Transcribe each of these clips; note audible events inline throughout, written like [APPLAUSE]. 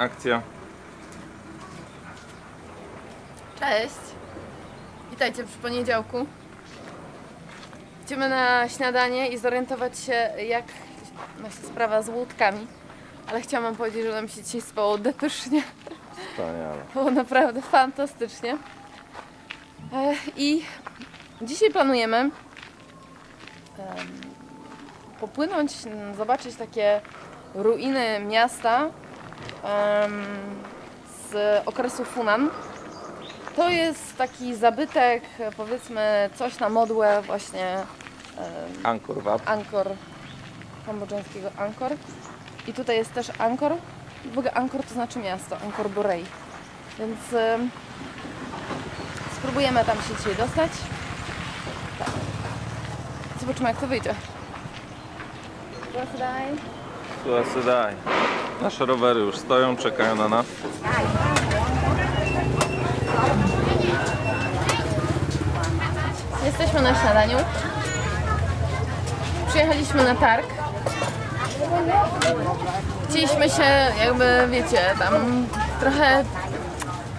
akcja. Cześć! Witajcie przy poniedziałku. Idziemy na śniadanie i zorientować się, jak ma się sprawa z łódkami. Ale chciałam wam powiedzieć, że nam się dzisiaj spało depysznie. Wspaniale. [LAUGHS] Było naprawdę fantastycznie. E, I dzisiaj planujemy em, popłynąć, zobaczyć takie ruiny miasta z okresu Funan. To jest taki zabytek, powiedzmy coś na modłę właśnie Angkor Wat. Angkor, kambodżańskiego Angkor. I tutaj jest też Angkor. W ogóle Angkor to znaczy miasto, Angkor Borei. Więc em, spróbujemy tam się dzisiaj dostać. Tak. Zobaczymy jak to wyjdzie. Proszę daj. Słuchaj, daj. Nasze rowery już stoją, czekają na nas. Jesteśmy na śniadaniu. Przyjechaliśmy na targ. Chcieliśmy się jakby, wiecie, tam trochę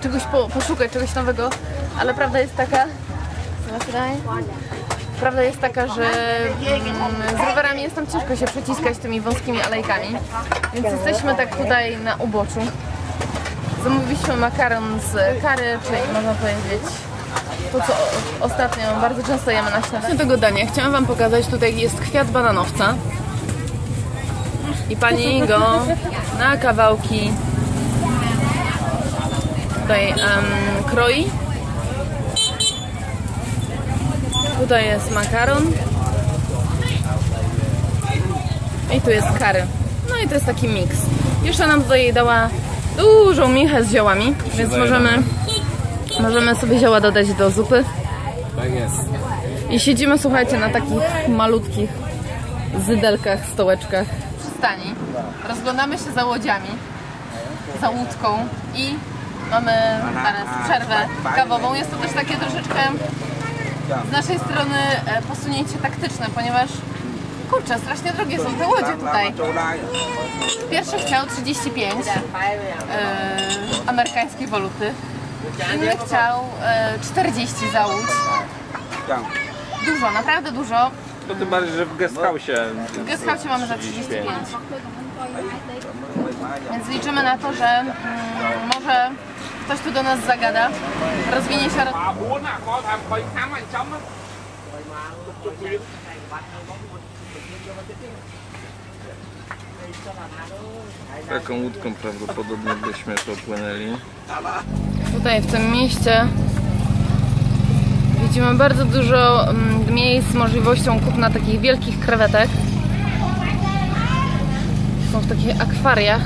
czegoś po, poszukać, czegoś nowego, ale prawda jest taka. Prawda jest taka, że mm, z rowerami jest tam ciężko się przeciskać tymi wąskimi alejkami, więc jesteśmy tak tutaj na uboczu. Zamówiliśmy makaron z kary, czyli można powiedzieć to, co ostatnio bardzo często jemy na śniadanie. tego dania chciałam Wam pokazać, tutaj jest kwiat bananowca. I pani go na kawałki tutaj em, kroi. Tutaj jest makaron. I tu jest kary. No i to jest taki miks. Jeszcze nam tutaj dała dużą michę z ziołami, więc możemy Możemy sobie zioła dodać do zupy. Tak jest. I siedzimy, słuchajcie, na takich malutkich zydelkach, stołeczkach. Przystani. Rozglądamy się za łodziami, za łódką i mamy teraz przerwę kawową. Jest to też takie troszeczkę z naszej strony e, posunięcie taktyczne, ponieważ kurczę, strasznie drogie są te łodzie tutaj. Pierwszy chciał 35 e, amerykańskiej waluty. Inny chciał e, 40 za łódź. Dużo, naprawdę dużo. To tym bardziej, że w guest house. W guest house mamy za 35. Więc liczymy na to, że mm, może ktoś tu do nas zagada. Rozwinie się. Taką łódką prawdopodobnie byśmy popłynęli. Tutaj w tym mieście widzimy bardzo dużo mm, miejsc z możliwością kupna takich wielkich krewetek. Są w takich akwariach.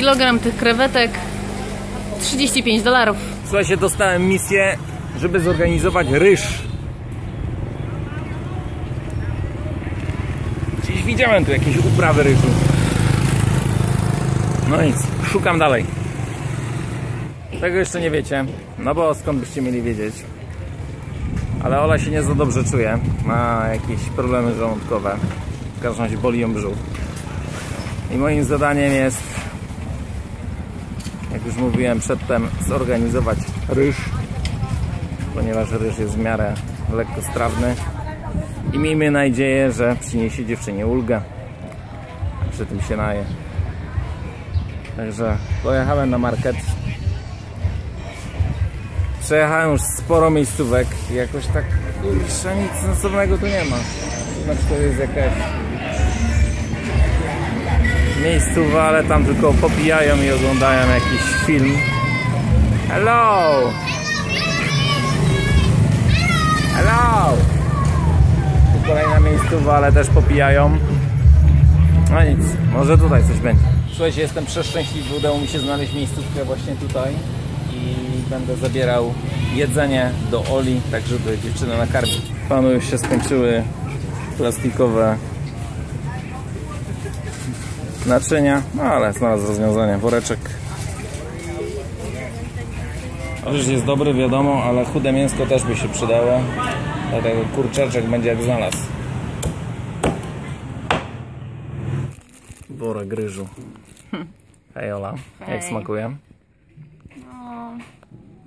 Kilogram tych krewetek 35 dolarów. Słuchajcie, dostałem misję, żeby zorganizować ryż. Gdzieś widziałem tu jakieś uprawy ryżu. No nic, szukam dalej. Tego jeszcze nie wiecie, no bo skąd byście mieli wiedzieć? Ale Ola się nie za dobrze czuje, ma jakieś problemy żołądkowe. W każdym razie boli ją brzuch. I moim zadaniem jest jak już mówiłem przedtem, zorganizować ryż, ponieważ ryż jest w miarę lekkostrawny i miejmy nadzieję, że przyniesie dziewczynie ulgę, przy tym się naje. Także pojechałem na market. Przejechałem już sporo miejscówek i jakoś tak kurczę, nic sensownego tu nie ma. Znaczy to jest jakaś miejscowa, ale tam tylko popijają i oglądają jakiś film. Hello! Hello! Tu kolejna miejscowa, ale też popijają. No nic, może tutaj coś będzie. Słuchajcie, jestem przeszczęśliwy, udało mi się znaleźć miejscówkę właśnie tutaj i będę zabierał jedzenie do Oli, tak żeby dziewczynę nakarmić. Panu już się skończyły plastikowe naczynia, no ale znalazł rozwiązanie. Woreczek. Ryż jest dobry, wiadomo, ale chude mięsko też by się przydało. Dlatego kurczaczek będzie jak znalazł. worek ryżu. Hej Ola, jak Hej. smakuje? No,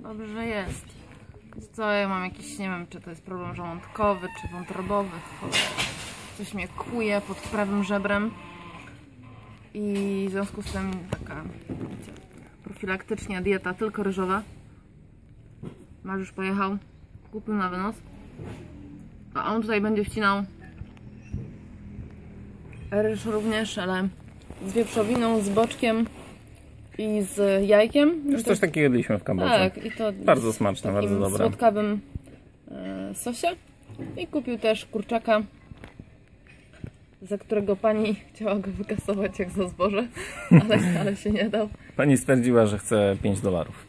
dobrze że jest. Co, ja mam jakiś, nie wiem, czy to jest problem żołądkowy, czy wątrobowy. Coś mnie kuje pod prawym żebrem. I w związku z tym taka, wiecie, profilaktycznie dieta tylko ryżowa. Mariusz pojechał, kupił na wynos. A on tutaj będzie wcinał ryż również, ale z wieprzowiną, z boczkiem i z jajkiem. Już coś takiego jedliśmy w Kambodży. Tak, i to Bardzo smaczne, w bardzo dobre. słodkawym e, sosie. I kupił też kurczaka, za którego pani chciała go wykasować jak za zboże, [LAUGHS] ale, ale się nie dał. Pani stwierdziła, że chce 5 dolarów.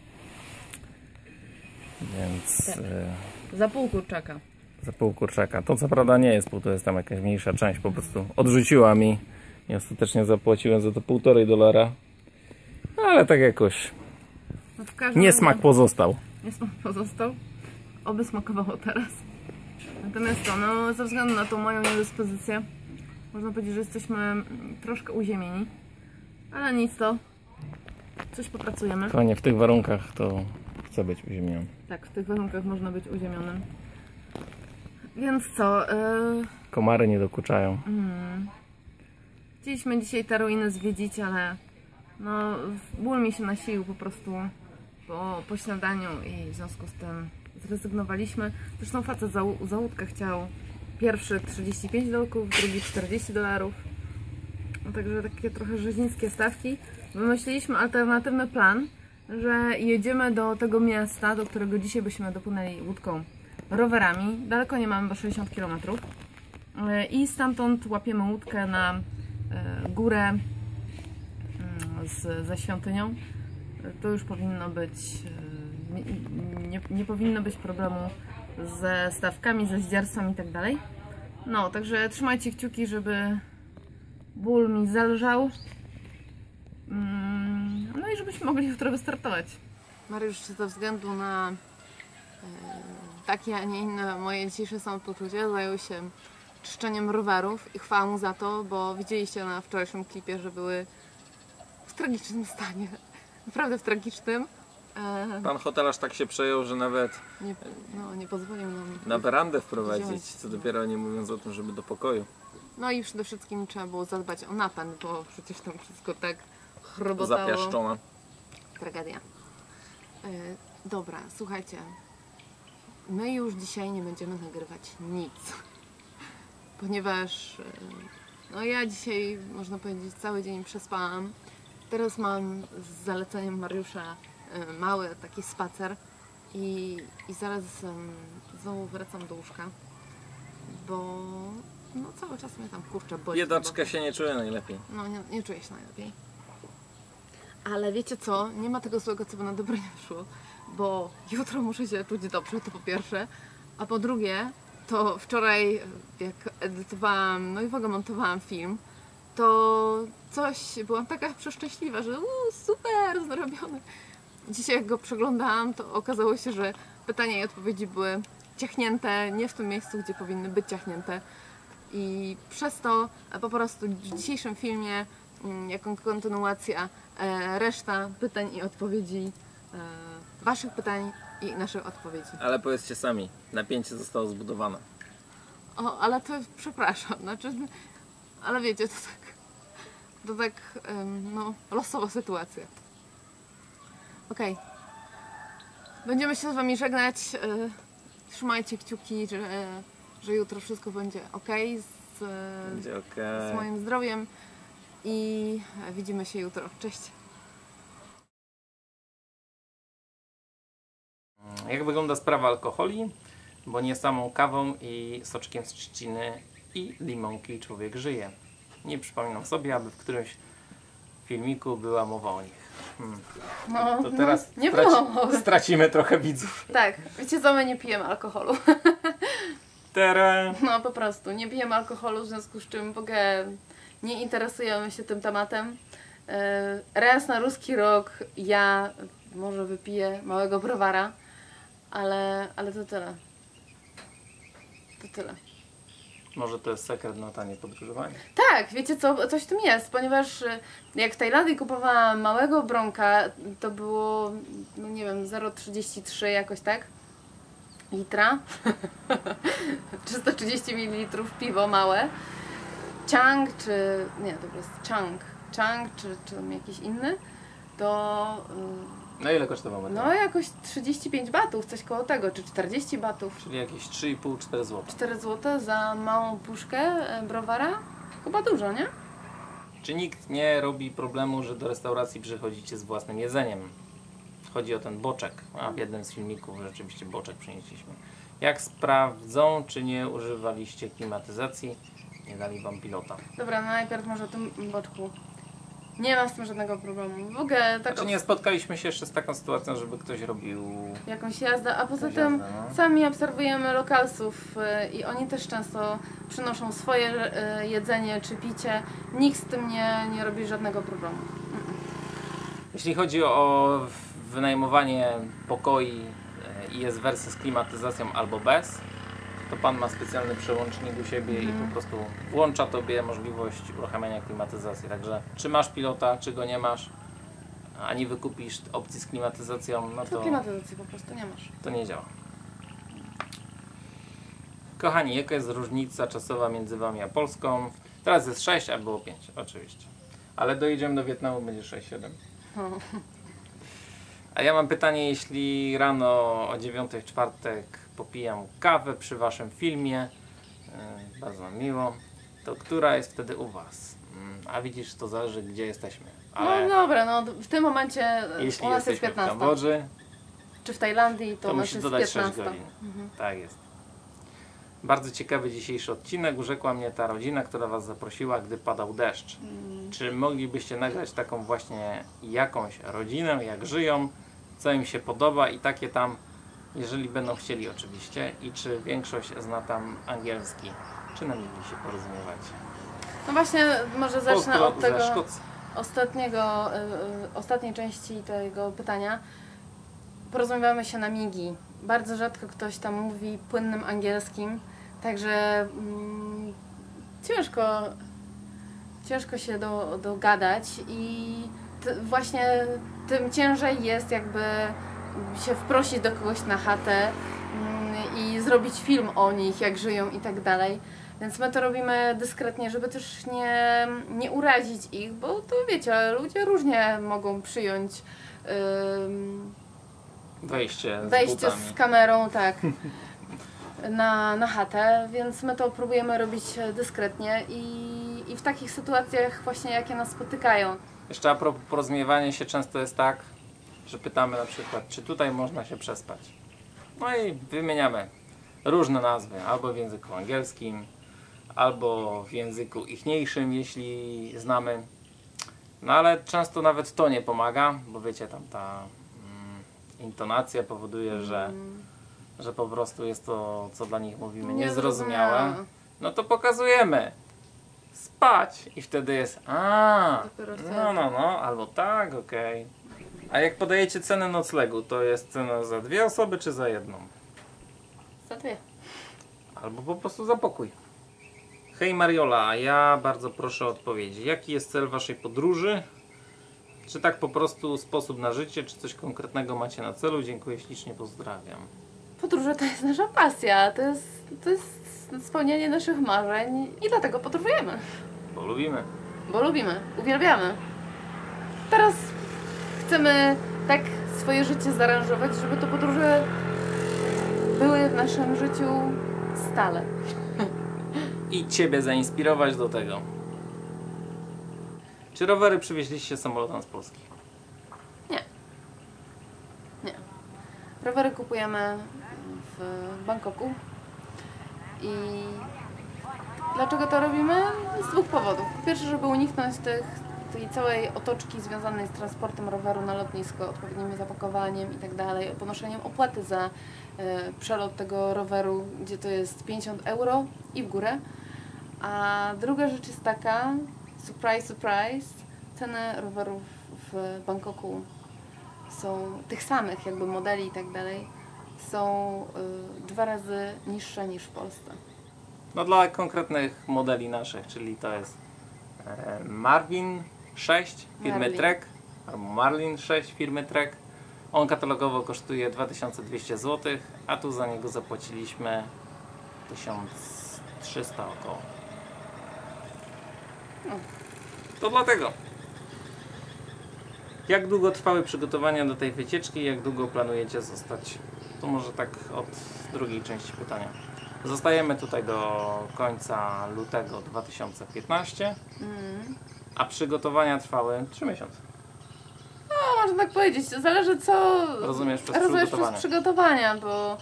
Więc Tak. e, Za pół kurczaka. za pół kurczaka. To co prawda nie jest pół, to jest tam jakaś mniejsza część. Po prostu odrzuciła mi i ostatecznie zapłaciłem za to półtorej dolara. Ale tak jakoś No niesmak pozostał. Niesmak pozostał. Oby smakowało teraz. Natomiast to, no, ze względu na tą moją niedyspozycję, można powiedzieć, że jesteśmy troszkę uziemieni. Ale nic to. Coś popracujemy. Kochanie, w tych warunkach to chcę być uziemiony. Tak, w tych warunkach można być uziemionym. Więc co? Yy, Komary nie dokuczają. chcieliśmy dzisiaj te ruiny zwiedzić, ale no, ból mi się nasilił po prostu po, po śniadaniu i w związku z tym zrezygnowaliśmy. Zresztą facet za, za łódkę chciał pierwszy 35 dolarów, drugi 40 dolarów. No, także takie trochę rzeźnickie stawki. Wymyśliliśmy alternatywny plan, że jedziemy do tego miasta, do którego dzisiaj byśmy dopłynęli łódką rowerami. Daleko nie mamy, bo 60 km. I stamtąd łapiemy łódkę na e, górę mm, z, ze świątynią. E, To już powinno być. e, nie, nie powinno być problemu ze stawkami, ze zdziarstwem i tak dalej. No, także trzymajcie kciuki, żeby ból mi zalżał. Mm, No i żebyśmy mogli jutro wystartować. Mariusz, ze względu na e, takie, a nie inne moje dzisiejsze samopoczucie, zajął się czyszczeniem rowerów i chwała mu za to, bo widzieliście na wczorajszym klipie, że były w tragicznym stanie. [LAUGHS] Naprawdę w tragicznym. Pan hotelarz tak się przejął, że nawet nie, no, nie pozwolił nam. na werandę wprowadzić, co dopiero nie mówiąc o tym, żeby do pokoju. No i przede wszystkim trzeba było zadbać o napęd, bo przecież tam wszystko tak chrobotało. Zapiaszczona. Tragedia. E, dobra, słuchajcie. My już dzisiaj nie będziemy nagrywać nic. [LAUGHS] Ponieważ e, no ja dzisiaj, można powiedzieć, cały dzień przespałam. Teraz mam z zaleceniem Mariusza mały taki spacer i, i zaraz znowu wracam do łóżka, bo no cały czas mnie tam kurczę boli. Się nie czuje najlepiej. No, nie, nie czuję się najlepiej. Ale wiecie co? Nie ma tego złego, co by na dobre nie wyszło, bo jutro muszę się czuć dobrze, to po pierwsze. A po drugie, to wczoraj, jak edytowałam, no i w ogóle montowałam film, to coś, byłam taka przeszczęśliwa, że uu, super, zrobione. Dzisiaj jak go przeglądałam, to okazało się, że pytania i odpowiedzi były ciachnięte nie w tym miejscu, gdzie powinny być ciachnięte. I przez to po prostu w dzisiejszym filmie, mm, jako kontynuacja, e, reszta pytań i odpowiedzi, e, Waszych pytań i naszych odpowiedzi. Ale powiedzcie sami, napięcie zostało zbudowane. O, ale to przepraszam, znaczy, ale wiecie, to tak, to tak, no, losowa sytuacja. Okej. Będziemy się z Wami żegnać. e, Trzymajcie kciuki, że, że jutro wszystko będzie ok z, Będzie z okej. moim zdrowiem i widzimy się jutro. Cześć! Jak wygląda sprawa alkoholi? Bo nie samą kawą i soczkiem z trzciny i limonki człowiek żyje. Nie przypominam sobie, aby w którymś filmiku była mowa o nich. Hmm. No, To teraz nie straci- było [LAUGHS] stracimy trochę widzów. Tak, wiecie co, my nie pijemy alkoholu. [LAUGHS] Tere. No po prostu, nie pijemy alkoholu, w związku z czym w ogóle nie interesujemy się tym tematem. E, Raz na ruski rok ja może wypiję małego browara, ale, ale to tyle. To tyle. Może to jest sekret na tanie podgrzewanie? Tak, wiecie co, coś w tym jest, ponieważ y, jak w Tajlandii kupowałam małego bronka, to było, no nie wiem, 0,33 jakoś tak, litra, [LAUGHS] 330 ml piwo małe, Chang czy, nie, to jest Chang, Chang czy, czy jakiś inny, to No ile kosztowało to? no jakoś 35 batów, coś koło tego, czy 40 batów. Czyli jakieś 3,5-4 zł. 4 zł za małą puszkę y, browara? Chyba dużo, nie? Czy nikt nie robi problemu, że do restauracji przychodzicie z własnym jedzeniem? Chodzi o ten boczek. A w jednym z filmików rzeczywiście boczek przynieśliśmy. Jak sprawdzą, czy nie używaliście klimatyzacji? Nie dali wam pilota. Dobra, no najpierw może o tym boczku. Nie mam z tym żadnego problemu. W ogóle tak Znaczy nie spotkaliśmy się jeszcze z taką sytuacją, żeby ktoś robił... jakąś jazdę, a poza tym jazdę, no. sami obserwujemy lokalsów y, i oni też często przynoszą swoje y, jedzenie czy picie. Nikt z tym nie, nie robi żadnego problemu. Jeśli chodzi o wynajmowanie pokoi e, i jest wersja z klimatyzacją albo bez, to Pan ma specjalny przełącznik u siebie i po prostu włącza Tobie możliwość uruchamiania klimatyzacji. Także czy masz pilota, czy go nie masz, a nie wykupisz opcji z klimatyzacją, no To to, klimatyzacji po prostu nie masz. to nie działa. Kochani, jaka jest różnica czasowa między Wami a Polską? Teraz jest 6, a było 5, oczywiście. Ale dojedziemy do Wietnamu, będzie 6-7. A ja mam pytanie, jeśli rano o 9 w czwartek popijam kawę przy waszym filmie, yy, bardzo miło, to która jest wtedy u was? Mm, A widzisz, to zależy gdzie jesteśmy. Ale No dobra, no w tym momencie y, jeśli u nas jest jesteśmy w 15. Kambodży, Czy w Tajlandii to, to musisz dodać 6 15. godzin. Tak jest. Bardzo ciekawy dzisiejszy odcinek. Urzekła mnie ta rodzina, która Was zaprosiła, gdy padał deszcz. Czy moglibyście nagrać taką właśnie jakąś rodzinę, jak żyją, co im się podoba i takie tam, jeżeli będą chcieli oczywiście. I czy większość zna tam angielski? Czy na nimi się porozumiewać? No właśnie, może zacznę od tego ostatniego, y, y, ostatniej części tego pytania. Porozumiewamy się na migi. Bardzo rzadko ktoś tam mówi płynnym angielskim, także mm, ciężko, ciężko się do, dogadać i właśnie tym ciężej jest jakby się wprosić do kogoś na chatę mm, i zrobić film o nich, jak żyją i tak dalej. Więc my to robimy dyskretnie, żeby też nie, nie urazić ich, bo to wiecie, ludzie różnie mogą przyjąć ym, Wejście z wejście z kamerą, [LAUGHS] tak, na, na chatę, więc my to próbujemy robić dyskretnie i, i w takich sytuacjach właśnie jakie nas spotykają. Jeszcze a propos porozumiewania się często jest tak, że pytamy na przykład, czy tutaj można się przespać. No i wymieniamy różne nazwy, albo w języku angielskim, albo w języku ichniejszym, jeśli znamy. No ale często nawet to nie pomaga, bo wiecie, tam ta mm, intonacja powoduje, że, że po prostu jest to, co dla nich mówimy, niezrozumiałe. No to pokazujemy. Spać. I wtedy jest a no, no, no, albo tak, okej. A jak podajecie cenę noclegu, to jest cena za dwie osoby czy za jedną? Za dwie. Albo po prostu za pokój. Hej Mariola, ja bardzo proszę o odpowiedzi. Jaki jest cel waszej podróży? Czy tak po prostu sposób na życie, czy coś konkretnego macie na celu? Dziękuję ślicznie, pozdrawiam. Podróże to jest nasza pasja, to jest, to jest spełnianie naszych marzeń i dlatego podróżujemy. Bo lubimy. bo lubimy, uwielbiamy. Teraz chcemy tak swoje życie zaaranżować, żeby te podróże były w naszym życiu stale. I Ciebie zainspirować do tego. Czy rowery przywieźliście samolotem z Polski? Rowery kupujemy w Bangkoku i dlaczego to robimy? Z dwóch powodów. Po pierwsze, żeby uniknąć tych, tej całej otoczki związanej z transportem roweru na lotnisko, odpowiednim zapakowaniem i tak dalej, ponoszeniem opłaty za e, przelot tego roweru, gdzie to jest 50 euro i w górę. A druga rzecz jest taka, surprise, surprise, ceny rowerów w Bangkoku są tych samych jakby modeli i tak dalej, są y, dwa razy niższe niż w Polsce. No dla konkretnych modeli naszych, czyli to jest e, Marvin 6 firmy Marlin. Trek albo Marlin 6 firmy Trek. On katalogowo kosztuje 2200 zł, a tu za niego zapłaciliśmy 1300 około. To dlatego. Jak długo trwały przygotowania do tej wycieczki? Jak długo planujecie zostać? To może tak od drugiej części pytania. Zostajemy tutaj do końca lutego 2015, a przygotowania trwały 3 miesiące. No, można tak powiedzieć. Zależy co Rozumiesz przez rozumiesz przygotowania. przez przygotowania, bo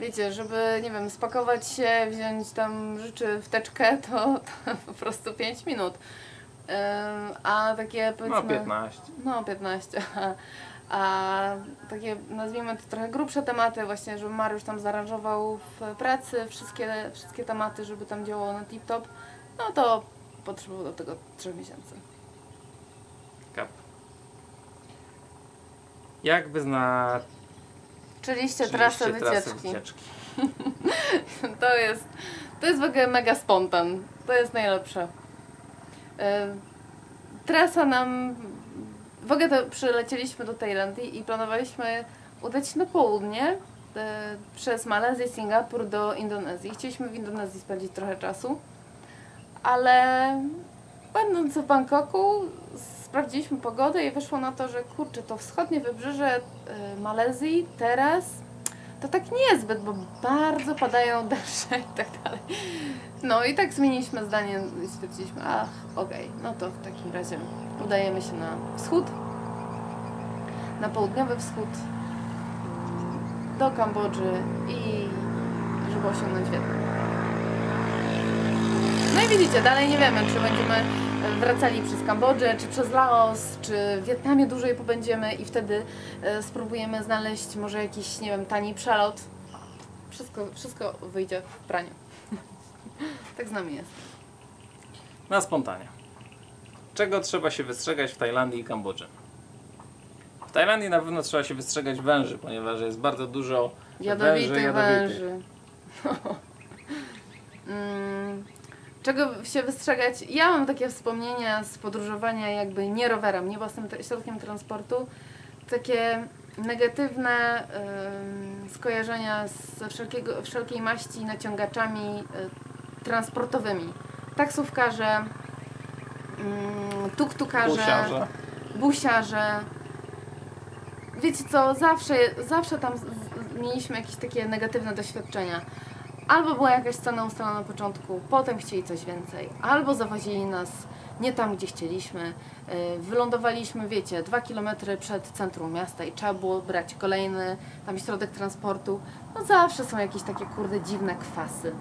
wiecie, żeby, nie wiem, spakować się, wziąć tam rzeczy w teczkę, to, to [LAUGHS] po prostu 5 minut. A takie powiedzmy... No 15. No, 15. A, a takie, nazwijmy to trochę grubsze tematy, właśnie, żeby Mariusz tam zaaranżował w pracy wszystkie, wszystkie tematy, żeby tam działało na tip-top, no to potrzebował do tego 3 miesięcy. Kap. Jak wyznaczyliście Czyliście trasę trasę wycieczki. wycieczki? [LAUGHS] To jest, to jest w ogóle mega spontan. To jest najlepsze. E, Trasa nam... W ogóle to przylecieliśmy do Tajlandii i planowaliśmy udać się na południe e, przez Malezję, Singapur do Indonezji. Chcieliśmy w Indonezji spędzić trochę czasu, ale będąc w Bangkoku sprawdziliśmy pogodę i wyszło na to, że kurczę, to wschodnie wybrzeże e, Malezji teraz to tak niezbyt, bo bardzo padają [LAUGHS] deszcze i tak dalej. No i tak zmieniliśmy zdanie i stwierdziliśmy, ach, okej, no to w takim razie udajemy się na wschód, na południowy wschód, do Kambodży i żeby osiągnąć Wietnam. No i widzicie, dalej nie wiemy, czy będziemy wracali przez Kambodżę, czy przez Laos, czy w Wietnamie dłużej pobędziemy i wtedy e, spróbujemy znaleźć może jakiś, nie wiem, tani przelot. Wszystko, wszystko wyjdzie w praniu. [LAUGHS] tak z nami jest. Na spontanie. Czego trzeba się wystrzegać w Tajlandii i Kambodży? W Tajlandii na pewno trzeba się wystrzegać węży, ponieważ jest bardzo dużo Jadowitych węży, węży. [LAUGHS] Mm, Czego się wystrzegać? Ja mam takie wspomnienia z podróżowania jakby nie rowerem, nie własnym środkiem transportu. Takie negatywne ym, skojarzenia ze wszelkiego, wszelkiej maści naciągaczami y, transportowymi. Taksówkarze, mm, tuktukarze, Busiarze. busiarze. Wiecie co, zawsze, zawsze tam z, z, mieliśmy jakieś takie negatywne doświadczenia. Albo była jakaś cena ustalona na początku, potem chcieli coś więcej, albo zawozili nas nie tam, gdzie chcieliśmy. Yy, Wylądowaliśmy, wiecie, dwa kilometry przed centrum miasta i trzeba było brać kolejny tam środek transportu. No zawsze są jakieś takie kurde dziwne kwasy.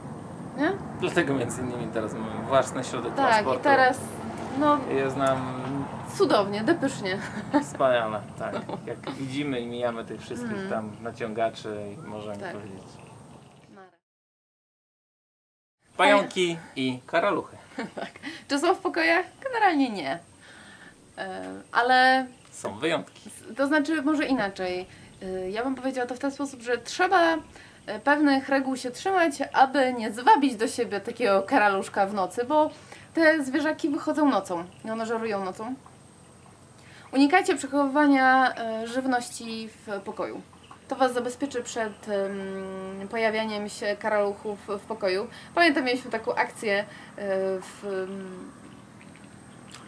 Nie? Dlatego między innymi teraz mamy własny środek Tak, transportu. i teraz no Jest nam cudownie, depysznie. wspaniale, tak. [LAUGHS] Jak widzimy i mijamy tych wszystkich tam naciągaczy i możemy Mm. Tak. powiedzieć. Pająki i karaluchy. [LAUGHS] Czy są w pokojach? Generalnie nie. E, Ale Są wyjątki. to znaczy może inaczej. E, Ja bym powiedziała to w ten sposób, że trzeba e, pewnych reguł się trzymać, aby nie zwabić do siebie takiego karaluszka w nocy, bo te zwierzaki wychodzą nocą i one żerują nocą. Unikajcie przechowywania żywności w pokoju. To Was zabezpieczy przed em, pojawianiem się karaluchów w pokoju. Pamiętam, mieliśmy taką akcję e, w...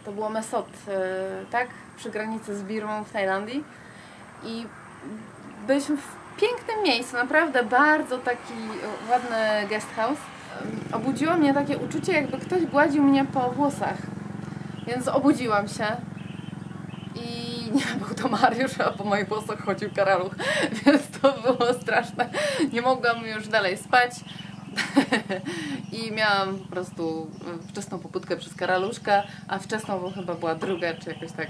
To było Mesot, e, tak? Przy granicy z Birmą w Tajlandii. I byliśmy w pięknym miejscu, naprawdę bardzo taki ładny guest house. Obudziło mnie takie uczucie, jakby ktoś gładził mnie po włosach. Więc obudziłam się i nie był to Mariusz, a po moich włosach chodził karaluch, [LAUGHS] więc to było straszne. Nie mogłam już dalej spać [LAUGHS] i miałam po prostu wczesną poputkę przez karaluszka, a wczesną bo chyba była druga, czy jakoś tak.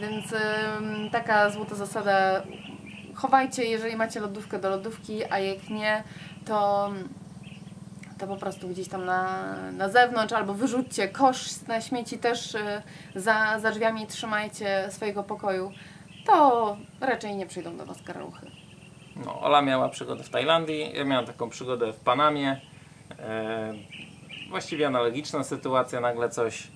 Więc taka złota zasada, chowajcie, jeżeli macie lodówkę do lodówki, a jak nie, to to po prostu gdzieś tam na, na zewnątrz albo wyrzućcie kosz na śmieci też y, za, za drzwiami trzymajcie swojego pokoju, to raczej nie przyjdą do Was karaluchy. No, Ola miała przygodę w Tajlandii, ja miałem taką przygodę w Panamie E, właściwie analogiczna sytuacja, nagle coś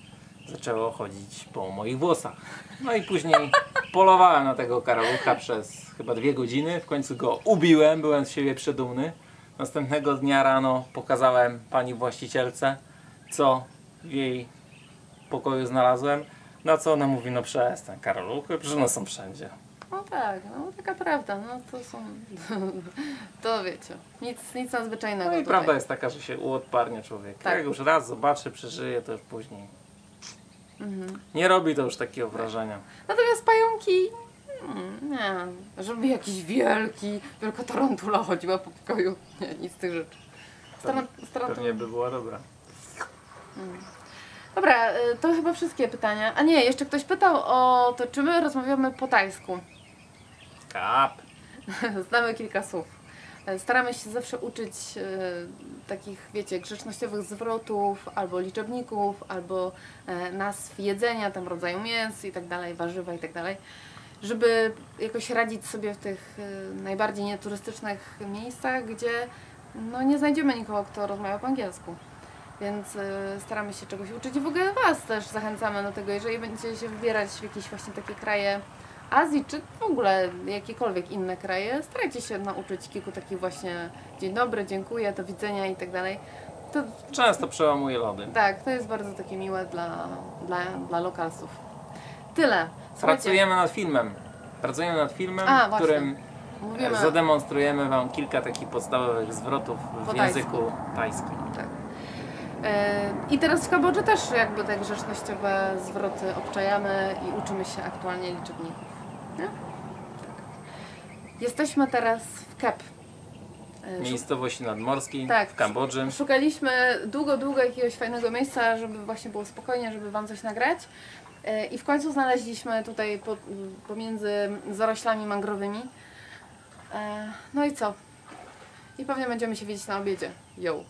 zaczęło chodzić po moich włosach. No i później [LAUGHS] polowałem na tego karalucha przez chyba dwie godziny, w końcu go ubiłem, byłem z siebie przedumny. Następnego dnia rano pokazałem pani właścicielce, co w jej pokoju znalazłem. Na co ona mówi, no przestań, karaluchy, przecież one są wszędzie. No tak, no taka prawda, no to są, [LAUGHS] to wiecie, nic, nic nadzwyczajnego No i tutaj. prawda jest taka, że się uodparnia człowiek. Tak. Jak już raz zobaczy, przeżyje, to już później Mhm. nie robi to już takiego wrażenia. Natomiast pająki, mm, nie, żeby jakiś wielki, wielka tarantula chodziła po pokoju, nie, nic z tych rzeczy. Staran, staran, Pewnie by była dobra. Dobra, y, to chyba wszystkie pytania. A nie, jeszcze ktoś pytał o to, czy my rozmawiamy po tajsku. Kap. [LAUGHS] Znamy kilka słów. E, Staramy się zawsze uczyć e, takich, wiecie, grzecznościowych zwrotów, albo liczebników, albo e, nazw jedzenia, tam rodzaju mięs i tak dalej, warzywa i tak dalej, żeby jakoś radzić sobie w tych e, najbardziej nieturystycznych miejscach, gdzie no, nie znajdziemy nikogo, kto rozmawia po angielsku. Więc e, staramy się czegoś uczyć i w ogóle Was też zachęcamy do tego, jeżeli będziecie się wybierać w jakieś właśnie takie kraje Azji, czy w ogóle jakiekolwiek inne kraje, starajcie się nauczyć kilku takich właśnie dzień dobry, dziękuję, do widzenia i tak dalej. To Często przełamuje lody. tak, to jest bardzo takie miłe dla, dla, dla lokalsów. Tyle. Pracujemy nad filmem. Pracujemy nad filmem, A, w którym mówimy, zademonstrujemy Wam kilka takich podstawowych zwrotów w Po języku tajskim. tak. E, I teraz w Kambodży też jakby te grzecznościowe zwroty obczajamy i uczymy się aktualnie liczebników. Nie? Tak. Jesteśmy teraz w Kep. E, Miejscowości nadmorskiej Tak. w Kambodży. Szukaliśmy długo, długo jakiegoś fajnego miejsca, żeby właśnie było spokojnie, żeby Wam coś nagrać. E, I w końcu znaleźliśmy tutaj po, pomiędzy zaroślami mangrowymi. E, No i co? I pewnie będziemy się widzieć na obiedzie. Yo.